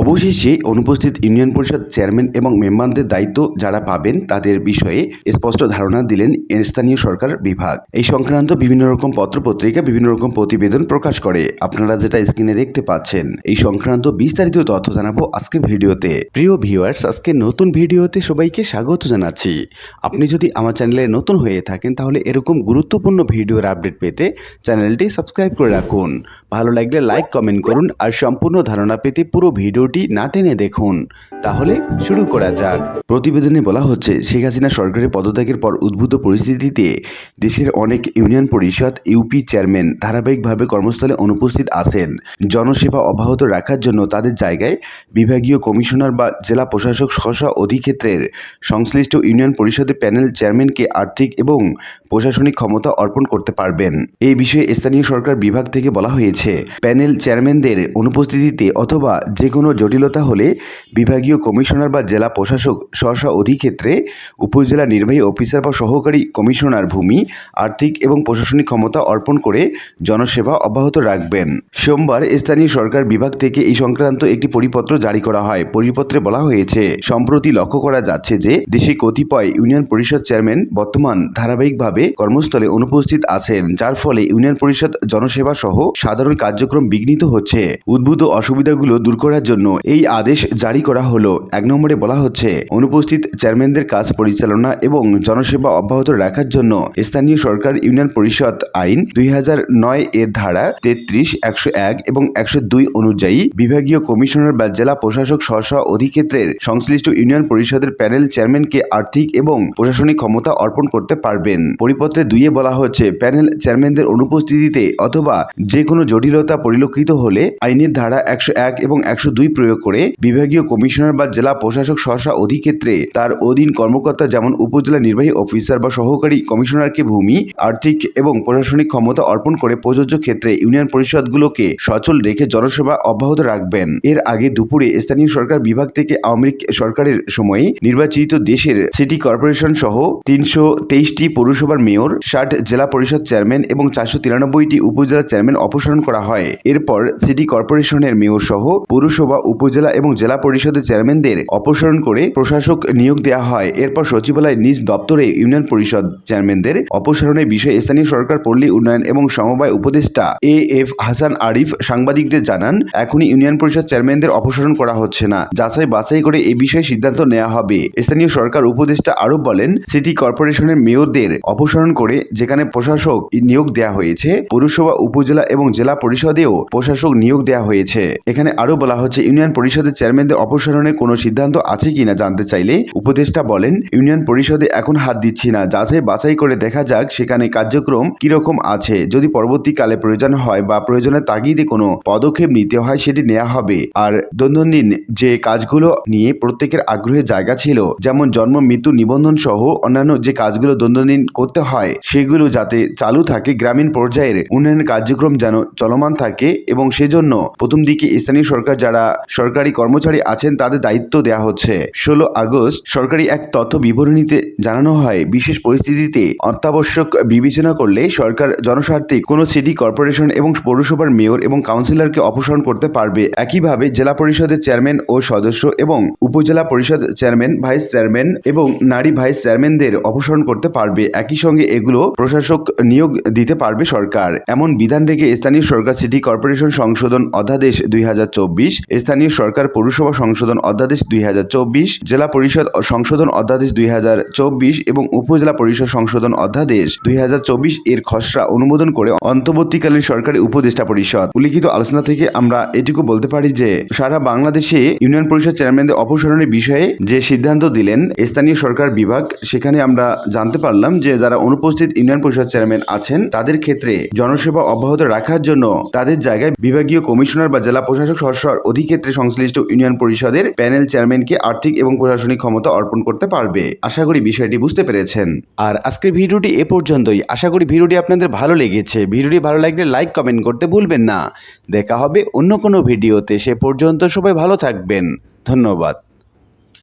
অবশেষে অনুপস্থিত ইউনিয়ন পরিষদ চেয়ারম্যান এবং মেম্বারদের দায়িত্ব যারা পাবেন তাদের বিষয়ে স্পষ্ট ধারণা দিলেন স্থানীয় সরকার বিভাগ। এই সংক্রান্ত বিভিন্ন রকম পত্রপত্রিকা, বিভিন্ন রকম প্রতিবেদন প্রকাশ করে আপনারা যেটা স্ক্রিনে দেখতে পাচ্ছেন। এই সংক্রান্ত বিস্তারিত তথ্য জানাব আজকে ভিডিওতে। প্রিয় ভিউয়ার্স, আজকে নতুন ভিডিওতে সবাইকে স্বাগত জানাচ্ছি। আপনি যদি আমার চ্যানেলে নতুন হয়ে থাকেন, তাহলে এরকম গুরুত্বপূর্ণ ভিডিওর আপডেট পেতে চ্যানেলটি সাবস্ক্রাইব করে রাখুন। ভালো লাগলে লাইক, কমেন্ট করুন আর সম্পূর্ণ ধারণা পেতে পুরো ভিডিওটি না টেনে দেখুন। তাহলে শুরু করা যাক। প্রতিবেদনে বলা হচ্ছে, শেখ হাসিনা সরকারের পদত্যাগের পর উদ্ভূত পরিস্থিতিতে দেশের অনেক ইউনিয়ন পরিষদ, ইউপি চেয়ারম্যান ধারাবাহিকভাবে কর্মস্থলে অনুপস্থিত আছেন। জনসেবা অব্যাহত রাখার জন্য তাদের জায়গায় বিভাগীয় কমিশনার বা জেলা প্রশাসক স্ব অধিক্ষেত্রের সংশ্লিষ্ট ইউনিয়ন পরিষদের প্যানেল চেয়ারম্যানকে আর্থিক এবং প্রশাসনিক ক্ষমতা অর্পণ করতে পারবেন। এই বিষয়ে স্থানীয় সরকার বিভাগ থেকে বলা হয়েছে, প্যানেল চেয়ারম্যানদের অনুপস্থিতিতে অথবা যে কোনো জটিলতা হলে বিভাগীয় কমিশনার বা জেলা প্রশাসক স্ব অধিক্ষেত্রে উপজেলা নির্বাহী অফিসার বা সহকারী কমিশনার ভূমি, আর্থিক এবং প্রশাসনিক ক্ষমতা অর্পণ করে জনসেবা অব্যাহত রাখবেন। সোমবার স্থানীয় সরকার বিভাগ থেকে এই সংক্রান্ত একটি পরিপত্র জারি করা হয়। পরিপত্রে বলা হয়েছে, সম্প্রতি লক্ষ্য করা যাচ্ছে যে দেশে কতিপয় ইউনিয়ন পরিষদ চেয়ারম্যান বর্তমান ধারাবাহিকভাবে কর্মস্থলে অনুপস্থিত আছেন, যার ফলে ইউনিয়ন পরিষদ জনসেবা সহ সাধারণ কার্যক্রম বিঘ্নিত হচ্ছে। উদ্ভূত অসুবিধাগুলো দূর করার জন্য এই আদেশ জারি করা হলো। এক নম্বরে বলা হচ্ছে, অনুপস্থিত চেয়ারম্যানদের কাজ পরিচালনা এবং জনসেবা অব্যাহত রাখার জন্য স্থানীয় সরকার ইউনিয়ন পরিষদ আইন দুই এর ধারা তেত্রিশ, একশো এক এবং একশো দুই অনুযায়ী বিভাগীয় কমিশনার বা জেলা প্রশাসক স্ব অধিক্ষেত্রের সংশ্লিষ্ট ইউনিয়ন পরিষদের প্যানেল চেয়ারম্যানকে আর্থিক এবং প্রশাসনিক ক্ষমতা অর্পণ করতে পারবেন। পরিপত্রে দুইয়ে বলা হচ্ছে, প্যানেল চেয়ারম্যানদের অনুপস্থিতিতে অথবা যে কোনো জটিলতা পরিলক্ষিত হলে আইনের ধারা একশো এক এবং একশো দুই প্রয়োগ করে বিভাগীয় কমিশনার বা জেলা প্রশাসক স্ব অধিক্ষেত্রে তার অধীন কর্মকর্তা যেমন উপজেলা নির্বাহী অফিসার বা সহকারী কমিশনারকে ভূমি, আর্থিক এবং প্রশাসনিক ক্ষমতা অর্পণ করে প্রযোজ্য ক্ষেত্রে ইউনিয়ন পরিষদগুলোকে সচল রেখে জনসেবা অব্যাহত রাখবেন। এর আগে দুপুরে স্থানীয় সরকার বিভাগ থেকে আওয়ামী লীগ সরকারের সময়ে নির্বাচিত দেশের সিটি কর্পোরেশন সহ তিনশো তেইশটি পৌরসভার মেয়র, ষাট জেলা পরিষদ চেয়ারম্যান এবং চারশো তিরানব্বইটি উপজেলা চেয়ারম্যান অপসারণ করা হয়। এরপর সিটি কর্পোরেশনের মেয়র সহ পৌরসভা উপজেলা এবং জেলা পরিষদের চেয়ারম্যানদের অপসারণ করে প্রশাসক নিয়োগ দেওয়া হয়। এরপর সচিবালয় নিজ দপ্তরে ইউনিয়ন পরিষদ চেয়ারম্যানদের অপসারণের বিষয়ে স্থানীয় সরকার, পল্লী উন্নয়ন এবং সমবায় উপদেষ্টা এ এফ হাসান আরিফ সাংবাদিকদের জানান, এখনই ইউনিয়ন পরিষদ চেয়ারম্যানদের অপসারণ করা হচ্ছে না। যাচাই বাছাই করে এই বিষয়ে সিদ্ধান্ত নেওয়া হবে। স্থানীয় সরকার উপদেষ্টা আরও বলেন, সিটি কর্পোরেশনের মেয়রদের অপসারণ করে যেখানে প্রশাসক নিয়োগ দেওয়া হয়েছে, পৌরসভা, উপজেলা এবং জেলা পরিষদেও প্রশাসক নিয়োগ দেওয়া হয়েছে। এখানে আরও বলা হচ্ছে ইউনিয়ন পরিষদের চেয়ারম্যানদের অপসারণের কোনো সিদ্ধান্ত আছে কিনা জানতে চাইলে উপদেষ্টা বলেন, ইউনিয়ন পরিষদে এখন হাত দিচ্ছি না। যাচাই বাছাই করে দেখা যাক সেখানে কার্যক্রম কীরকম আছে। যদি পরবর্তীকালে প্রয়োজন হয় বা প্রয়োজনের তাগিদে কোনো পদক্ষেপ নিতে হয় সেটি নেওয়া হবে। আর দৈনন্দিন যে কাজগুলো নিয়ে প্রত্যেকের আগ্রহের জায়গা ছিল, যেমন জন্ম, মৃত্যু নিবন্ধন সহ অন্যান্য যে কাজগুলো দৈনন্দিন করতে হয়, সেগুলো যাতে চালু থাকে, গ্রামীণ পর্যায়ের উন্নয়ন কার্যক্রম যেন চলমান থাকে এবং সেজন্য প্রথম দিকে স্থানীয় সরকার যারা সরকারি কর্মচারী আছেন, তাদের দায়িত্ব দেওয়া হচ্ছে। ষোলো আগস্ট সরকারি এক তথ্য বিবরণীতে জানানো হয়, বিশেষ পরিস্থিতিতে অত্যাবশ্যক বিবেচনা করলে সরকার জনস্বার্থে কোনো সিটি কর্পোরেশন এবং পৌরসভার মেয়র এবং কাউন্সিলরকে অপসারণ করতে পারবে। একইভাবে জেলা পরিষদের চেয়ারম্যান ও সদস্য এবং উপজেলা পরিষদ চেয়ারম্যান, ভাইস চেয়ারম্যান এবং নারী ভাইস চেয়ারম্যানদের অপসারণ করতে পারবে। একই সঙ্গে এগুলো প্রশাসক নিয়োগ দিতে পারবে সরকার। এমন বিধান রেখে স্থানীয় সরকার সিটি কর্পোরেশন সংশোধন অধ্যাদেশ দুই স্থানীয় সরকার পৌরসভা সংশোধন অধ্যাদেশ দুই হাজার চব্বিশ, জেলা পরিষদ সংশোধন অধ্যাদেশ দুই এবং উপজেলা পরিষদ সংশোধন অধ্যাদেশ দুই এর খসড়া অনুমোদন করে অন্তর্বর্তীকালীন সরকারি উপদেষ্টা পরিষদ। উল্লিখিত আলোচনা থেকে আমরা এটুকু বলতে পারি যে, সারা বাংলাদেশে ইউনিয়ন পরিষদ চেয়ারম্যানদের অপসারণের বিষয়ে যে সিদ্ধান্ত দিলেন স্থানীয় সরকার বিভাগ, সেখানে আমরা জানতে পারলাম যে, যারা অনুপস্থিত ইউনিয়ন পরিষদ চেয়ারম্যান আছেন, তাদের ক্ষেত্রে জনসেবা অব্যাহত রাখার জন্য তাদের জায়গায় বিভাগীয় কমিশনার বা জেলা প্রশাসক সরসর অধিক্ষেত্রে সংশ্লিষ্ট ইউনিয়ন পরিষদের প্যানেল চেয়ারম্যানকে আর্থিক এবং প্রশাসনিক ক্ষমতা অর্পণ করতে পারবে। আশা করি বিষয়টি বুঝতে পেরেছেন। আর আজকের ভিডিওটি এ পর্যন্তই। আশা করি ভিডিওটি আপনাদের ভালো লেগেছে। ভিডিওটি ভালো লাগলে লাইক, কমেন্ট করতে ভুলবেন না। দেখা হবে অন্য কোনো ভিডিওতে। সে পর্যন্ত সবাই ভালো থাকবেন। ধন্যবাদ।